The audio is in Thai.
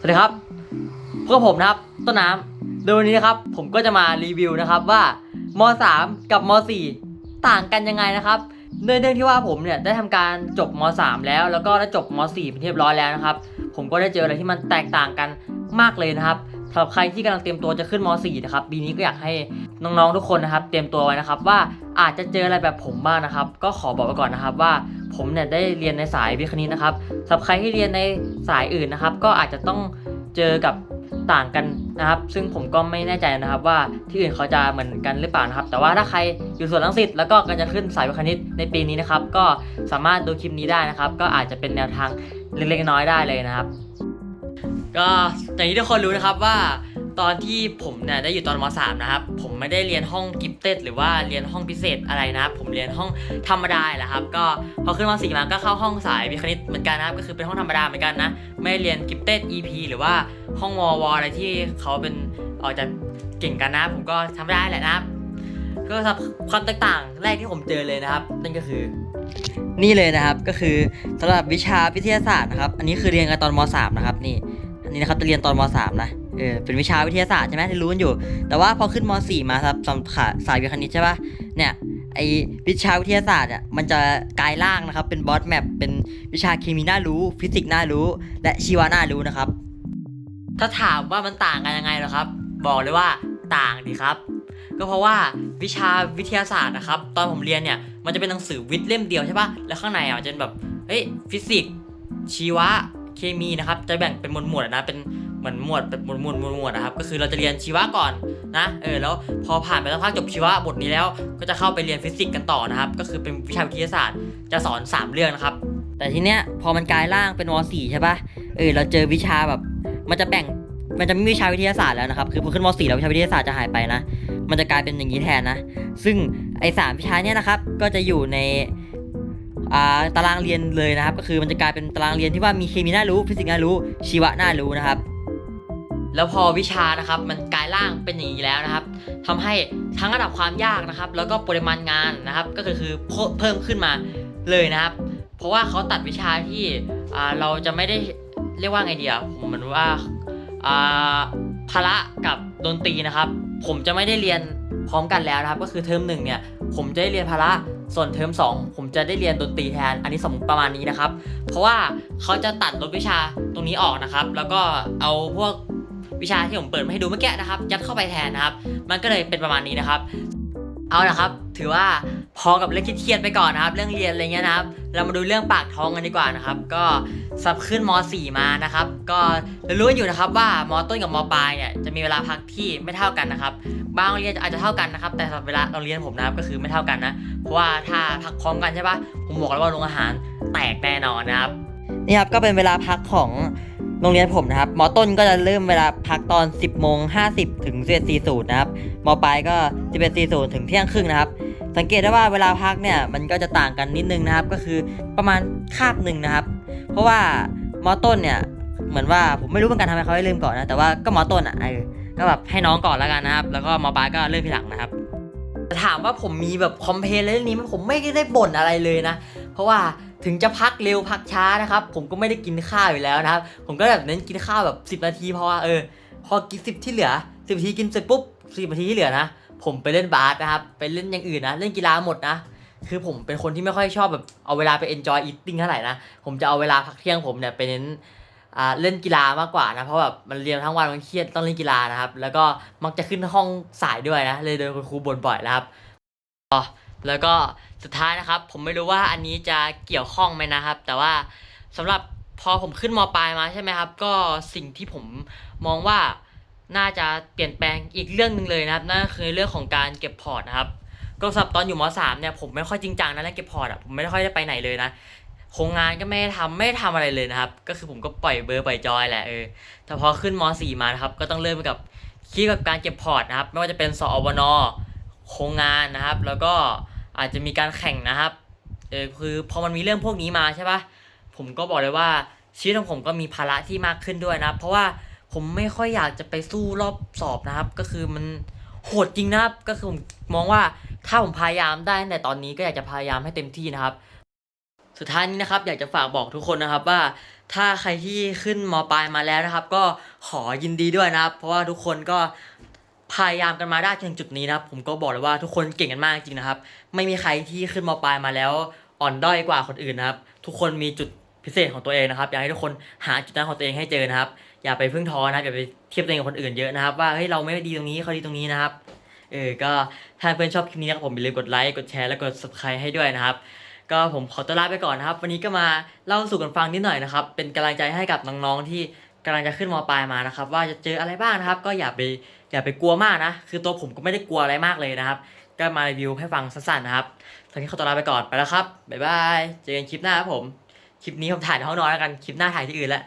สวัสดีครับพวกบผมนะครับ ต้นน้ำโดยวันนี้นะครับ ผมก็จะมารีวิวนะครับว่าม3กับม4ต่างกันยังไงนะครับเนื่องจากที่ว่าผมเนี่ยได้ทำการจบม3แล้ว แล้วก็ได้จบม4เป็นที่เรียบร้อยแล้วนะครับ ผมก็ได้เจออะไรที่มันแตกต่างกันมากเลยนะครับสำหรับใครที่กำลังเตรียมตัวจะขึ้นม4นะครับปีนี้ก็อยากให้น้องๆทุกคนนะครับ เตรียมตัวไว้นะครับ ว่าอาจจะเจออะไรแบบผมบ้างนะครับ ก็ขอบอกไว้ก่อนนะครับว่าผมเนี่ยได้เรียนในสายวิทย์คณิตนะครับสำหรับใครที่เรียนใน สายอื่นนะครับ ก็อาจจะต้องเจอกับต่างกันนะครับ ซึ่งผมก็ไม่แน่ใจนะครับว่าที่อื่นเขาจะเหมือนกันหรือเปล่านะครับ แต่ว่าถ้าใครอยู่ส่วนลังสิตแล้วก็กำลังจะขึ้นสายวิคณิตในปีนี้นะครับ ก็สามารถดูคลิปนี้ได้นะครับ ก็อาจจะเป็นแนวทางเล็กๆน้อยๆได้เลยนะครับ ก็อย่างที่ทุกคนรู้นะครับว่า ตอนที่ผมเนี่ยได้อยู่ตอนม .3 นะครับ ผมไม่ได้เรียนห้องกิฟเต็ดหรือว่าเรียนห้องพิเศษอะไรนะครับ ผมเรียนห้องธรรมดาแหละครับ ก็พอขึ้นม .4 มาก็เข้าห้องสายวิคณิตเหมือนกันนะครับ ก็คือเป็นห้องธรรมดาเหมือนกันนะ ไม่เรียนกิฟเต็ด EP หรือว่าห้องววอะไรที่เขาเป็นออกจะเก่งกันนะ ผมก็ทำไม่ได้แหละนะครับ ก็สำหรับความแตกต่างแรกที่ผมเจอเลยนะครับ นั่นก็คือนี่เลยนะครับก็คือสำหรับวิชาวิทยาศาสตร์นะครับ อันนี้คือเรียนกันตอนม .3 นะครับนี่อันนี้นะครับจะเรียนตอนม .3 นะ เออเป็นวิชาวิทยาศาสตร์ใช่ไหมที่รู้กันอยู่ แต่ว่าพอขึ้นม .4 มาครับสำขาสายวิทย์คณิตใช่ปะเนี่ยไอวิชาวิทยาศาสตร์อะมันจะกลายร่างนะครับ เป็นบอสแมปเป็นวิชาเคมีน่ารู้ ฟิสิกส์น่ารู้ และชีวะน่ารู้นะครับ ถ้าถามว่ามันต่างกันยังไงเหรอครับ บอกเลยว่าต่างดีครับ ก็เพราะว่าวิชาวิทยาศาสตร์นะครับ ตอนผมเรียนเนี่ยมันจะเป็นหนังสือวิทย์เล่มเดียวใช่ปะแล้วข้างในอะมันจะเป็นแบบเฮ้ยฟิสิกส์ชีวะเคมีนะครับ จะแบ่งเป็นหมวดหมวดๆนะเป็น เหมือนหมวดเป็นหมวดหมวดหมวดหมวดนะครับก็คือเราจะเรียนชีวะก่อนนะเออแล้วพอผ่านไปสักพักจบชีวะบทนี้แล้ว ก็จะเข้าไปเรียนฟิสิกส์กันต่อนะครับก็คือเป็นวิชาวิทยาศาสตร์จะสอน 3 เรื่องนะครับ แต่ทีเนี้ยพอมันกลายร่างเป็นว .4 ใช่ปะเออเราเจอวิชาแบบมันจะแบ่งมันจะไม่มีวิชาวิทยาศาสตร์แล้วนะครับคือพอขึ้นม .4 แล้ววิชาวิทยาศาสตร์จะหายไปนะ มันจะกลายเป็นอย่างนี้แทนนะ ซึ่งไอ้สามวิชาเนี่ยนะครับ ก็จะอยู่ในาตารางเรียนเลยนะครับ ก็คือมันจะกลายเป็นตารางเรียนที่ว่ามีเคมีน่ารู้ฟิสิกส์น่ารู้ชีวะน่ารู้นะครับ แล้วพอวิชานะครับมันกลายร่างเป็นอย่างนี้แล้วนะครับทำให้ทั้งระดับความยากนะครับ แล้วก็ปริมาณงานนะครับ ก็คือเพิ่มขึ้นมาเลยนะครับ เพราะว่าเขาตัดวิชาที่เราจะไม่ได้เรียกว่าไงเดียผมเหมือนว่าอ่าพละกับดนตรีนะครับ ผมจะไม่ได้เรียนพร้อมกันแล้วนะครับ ก็คือเทอมหนึ่งเนี่ยผมจะได้เรียนพละส่วนเทอม2 ผมจะได้เรียนดนตรีแทน อันนี้สมมติประมาณนี้นะครับ เพราะว่าเขาจะตัดลดวิชาตรงนี้ออกนะครับ แล้วก็เอาพวก วิชาที่ผมเปิดมาให้ดูเมื่อกี้นะครับยัดเข้าไปแทนนะครับ มันก็เลยเป็นประมาณนี้นะครับ เอาละครับ ถือว่าพอกับเรื่องเครียดไปก่อนนะครับ เรื่องเรียนอะไรเงี้ยนะครับ เรามาดูเรื่องปากท้องกันดีกว่านะครับ ก็สับขึ้นม .4 มานะครับ ก็เรารู้อยู่นะครับว่ามต้นกับมปลายเนี่ยจะมีเวลาพักที่ไม่เท่ากันนะครับ บางโรงเรียนอาจจะเท่ากันนะครับ แต่สำหรับเวลาโรงเรียนผมนะครับก็คือไม่เท่ากันนะ เพราะว่าถ้าพักพร้อมกันใช่ปะผมบอกแล้วว่าโรงอาหารแตกแน่นอนนะครับนี่ครับก็เป็นเวลาพักของ โรงเรียนผมนะครับมต้นก็จะเริ่มเวลาพักตอน 10โมง50 ถึง11.40นะครับมปลายก็ 11.40 ถึงเที่ยงครึ่งนะครับ สังเกตได้ว่าเวลาพักเนี่ยมันก็จะต่างกันนิดนึงนะครับ ก็คือประมาณคาบหนึ่งนะครับ เพราะว่ามต้นเนี่ยเหมือนว่าผมไม่รู้เหมือนกันทำไมเขาให้เริ่มก่อนนะแต่ว่าก็มต้นอะเออก็แบบให้น้องก่อนแล้วกันนะครับ แล้วก็มปลายก็เริ่มทีหลังนะครับถามว่าผมมีแบบคอมเพลนเรื่องนี้ไหมผมไม่ได้บ่นอะไรเลยนะ เพราะว่า ถึงจะพักเร็วพักช้านะครับ ผมก็ไม่ได้กินข้าวอยู่แล้วนะครับ ผมก็แบบเน้นกินข้าวแบบ 10 นาทีเพราะว่าเออ พอกินสิบที่เหลือสิบนาทีกินเสร็จปุ๊บสิบนาทีที่เหลือนะ ผมไปเล่นบาสนะครับ ไปเล่นอย่างอื่นนะ เล่นกีฬาหมดนะ คือผมเป็นคนที่ไม่ค่อยชอบแบบเอาเวลาไป enjoy eating เท่าไหร่นะ ผมจะเอาเวลาพักเที่ยงผมเนี่ยไปเน้นเล่นกีฬามากกว่านะ เพราะแบบมันเรียนทั้งวันมันเครียดต้องเล่นกีฬานะครับ แล้วก็มักจะขึ้นห้องสายด้วยนะ เลยโดนคุณครูบ่นบ่อยนะครับอ๋อแล้วก็ สุดท้ายนะครับ ผมไม่รู้ว่าอันนี้จะเกี่ยวข้องไหมนะครับ แต่ว่าสำหรับพอผมขึ้นมปลายมาใช่ไหมครับ ก็สิ่งที่ผมมองว่าน่าจะเปลี่ยนแปลงอีกเรื่องหนึ่งเลยนะครับนั่นคือเรื่องของการเก็บพอร์ตนะครับก็สำหรับตอนอยู่มสามเนี่ยผมไม่ค่อยจริงจังนะเรื่องเก็บพอร์ตอะผมไม่ค่อยได้ไปไหนเลยนะโครงงานก็ไม่ได้ทำไม่ได้ทำอะไรเลยนะครับ ก็คือผมก็ปล่อยเบอร์ปล่อยจอยแหละเออแต่พอขึ้นมสี่มานะครับ ก็ต้องเริ่มกับคิดกับการเก็บพอร์ตนะครับ ไม่ว่าจะเป็นสอวนโครงงานนะครับ แล้วก็ อาจจะมีการแข่งนะครับเออคือพอมันมีเรื่องพวกนี้มาใช่ปะผมก็บอกเลยว่าชีวิตของผมก็มีภาระที่มากขึ้นด้วยนะเพราะว่าผมไม่ค่อยอยากจะไปสู้รอบสอบนะครับ ก็คือมันโหดจริงนะครับ ก็คือผมมองว่าถ้าผมพยายามได้แต่ตอนนี้ก็อยากจะพยายามให้เต็มที่นะครับ สุดท้ายนี้นะครับ อยากจะฝากบอกทุกคนนะครับว่า ถ้าใครที่ขึ้นมปลายมาแล้วนะครับ ก็ขอยินดีด้วยนะครับ เพราะว่าทุกคนก็ พยายามกันมาได้ถึงจุดนี้นะครับ ผมก็บอกเลยว่าทุกคนเก่งกันมากจริงนะครับ ไม่มีใครที่ขึ้นมปลายมาแล้วอ่อนด้อยกว่าคนอื่นนะครับ ทุกคนมีจุดพิเศษของตัวเองนะครับ อยากให้ทุกคนหาจุดนั้นของตัวเองให้เจอนะครับ อย่าไปพึ่งท้อนะครับอย่าไปเทียบตัวเองกับคนอื่นเยอะนะครับ ว่าเฮ้ยเราไม่ดีตรงนี้เขาดีตรงนี้นะครับ เออ ก็ถ้าเพื่อนชอบคลิปนี้นะครับผมอย่าลืมกดไลค์ กดแชร์และกด subscribe ให้ด้วยนะครับ ก็ผมขอตัวลาไปก่อนนะครับ วันนี้ก็มาเล่าสู่กันฟังนิดหน่อยนะครับ เป็นกำลังใจให้กับน้องๆที่ กำลังจะขึ้นมปลายมานะครับ ว่าจะเจออะไรบ้างนะครับ ก็อย่าไปอย่าไปกลัวมากนะ คือตัวผมก็ไม่ได้กลัวอะไรมากเลยนะครับ ก็มารีวิวให้ฟังสั้นๆนะครับตอนนี้ขอตัวลาไปก่อนไปแล้วครับบ๊ายบายเจอกันคลิปหน้าครับผมคลิปนี้ผมถ่ายในห้องนอนแล้วกันคลิปหน้าถ่ายที่อื่นแล้ว